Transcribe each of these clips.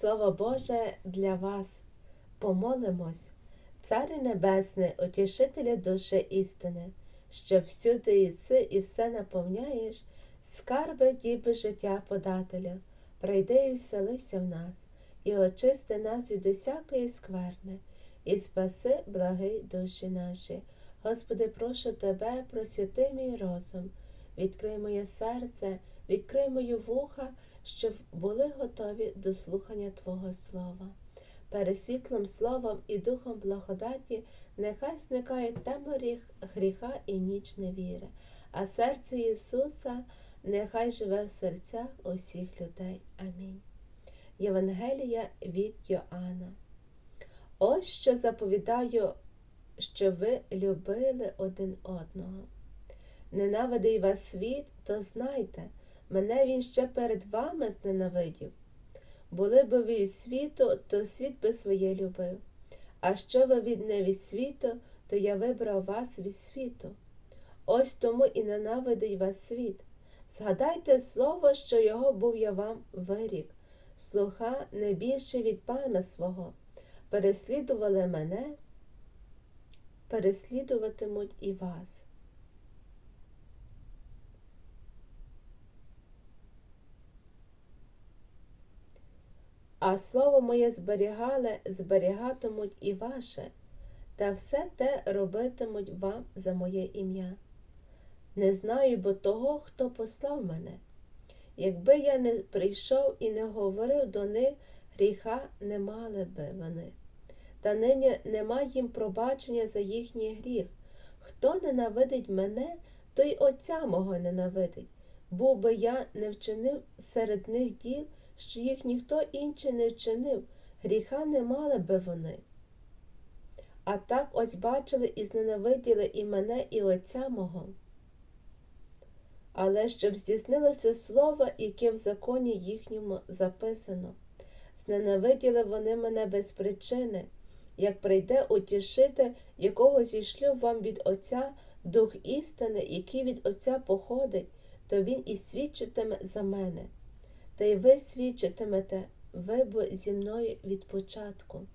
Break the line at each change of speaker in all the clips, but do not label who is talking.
Слово Боже для вас. Помолимось, Царе Небесне, утішителя душі істини, що всюди єси і все наповняєш, скарби діби життя подателя, прийди і вселися в нас, і очисти нас від усякої скверни, і спаси, благий душі наші. Господи, прошу Тебе, просвяти мій розум, відкрий моє серце, відкрий мою вуха, щоб були готові до слухання Твого Слова. Перед світлим словом і духом благодаті нехай зникає тема гріха і ніч невіри, а серце Ісуса нехай живе в серцях усіх людей. Амінь. Євангелія від Йоанна. Ось що заповідаю, що ви любили один одного. Ненавидий вас світ, то знайте, мене він ще перед вами зненавидів. Були б ви від світу, то світ би своє любив. А що ви від не від світу, то я вибрав вас від світу. Ось тому і ненавидить вас світ. Згадайте слово, що його був я вам вирік. Слуха не більше від пана свого. Переслідували мене, переслідуватимуть і вас. А слово моє зберігали, зберігатимуть і ваше, та все те робитимуть вам за моє ім'я. Не знаю бо того, хто послав мене. Якби я не прийшов і не говорив до них, гріха не мали би вони. Та нині нема їм пробачення за їхній гріх. Хто ненавидить мене, той Отця мого ненавидить. Був би я не вчинив серед них діл, що їх ніхто інший не вчинив, гріха не мали би вони. А так ось бачили і зненавиділи і мене, і Отця мого. Але щоб здійснилося слово, яке в законі їхньому записано. Зненавиділи вони мене без причини, як прийде утішити, якого зійшлю вам від Отця Дух істини, який від Отця походить, то Він і свідчитиме за мене. Та й ви свідчитимете, ви бо зі мною від початку.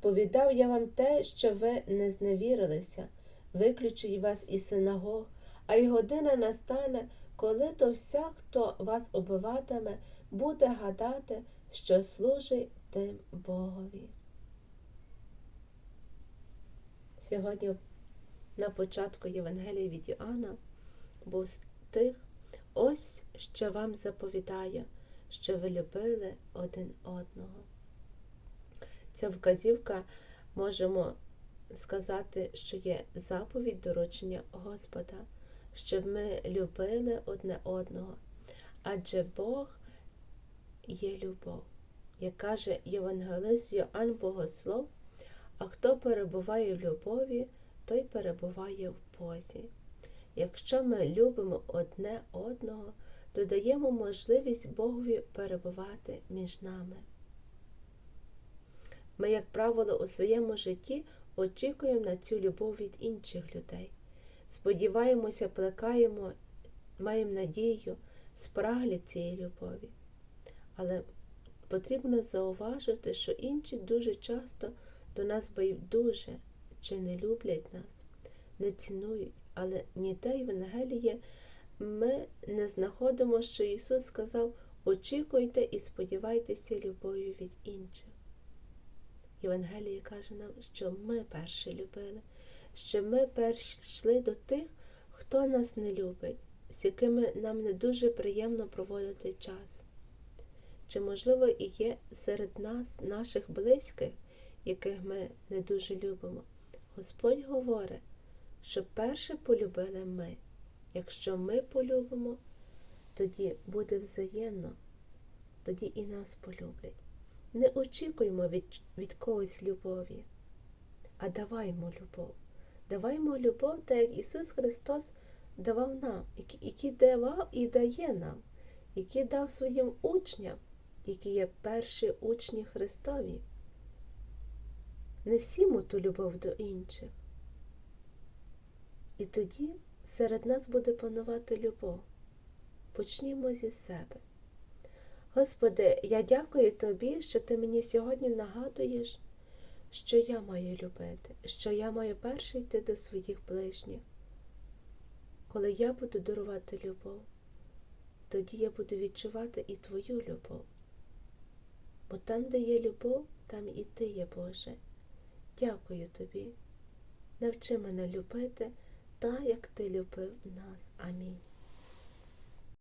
Повідав я вам те, що ви не зневірилися, виключить вас із синагог, а й година настане, коли то вся, хто вас убиватиме, буде гадати, що служить тим Богові. Сьогодні на початку Євангелії від Іоанна був стих Ось що вам заповідаю, що ви любили один одного. Ця вказівка можемо сказати, що є заповідь доручення Господа, щоб ми любили одне одного, адже Бог є любов, як каже Євангелист Йоанн Богослов, а хто перебуває в любові, той перебуває в Бозі. Якщо ми любимо одне одного, то даємо можливість Богові перебувати між нами. Ми, як правило, у своєму житті очікуємо на цю любов від інших людей. Сподіваємося, плекаємо, маємо надію, спраглі цієї любові. Але потрібно зауважити, що інші дуже часто до нас байдуже чи не люблять нас, не цінують. Але ніде в ми не знаходимо, що Ісус сказав, очікуйте і сподівайтеся любов'ю від інших. Євангеліє каже нам, що ми перші любили, що ми перші йшли до тих, хто нас не любить, з якими нам не дуже приємно проводити час. Чи, можливо, і є серед нас, наших близьких, яких ми не дуже любимо? Господь говорить, щоб перше полюбили ми. Якщо ми полюбимо, тоді буде взаємно, тоді і нас полюблять. Не очікуємо від, від когось любові, а даваймо любов. Даваймо любов, так як Ісус Христос давав нам, який давав і дає нам, який дав своїм учням, які є перші учні Христові. Несімо ту любов до інших. І тоді серед нас буде панувати любов. Почнімо зі себе. Господи, я дякую Тобі, що Ти мені сьогодні нагадуєш, що я маю любити, що я маю перше йти до своїх ближніх. Коли я буду дарувати любов, тоді я буду відчувати і Твою любов. Бо там, де є любов, там і Ти є Боже. Дякую Тобі. Навчи мене любити так, як Ти любив нас. Амінь.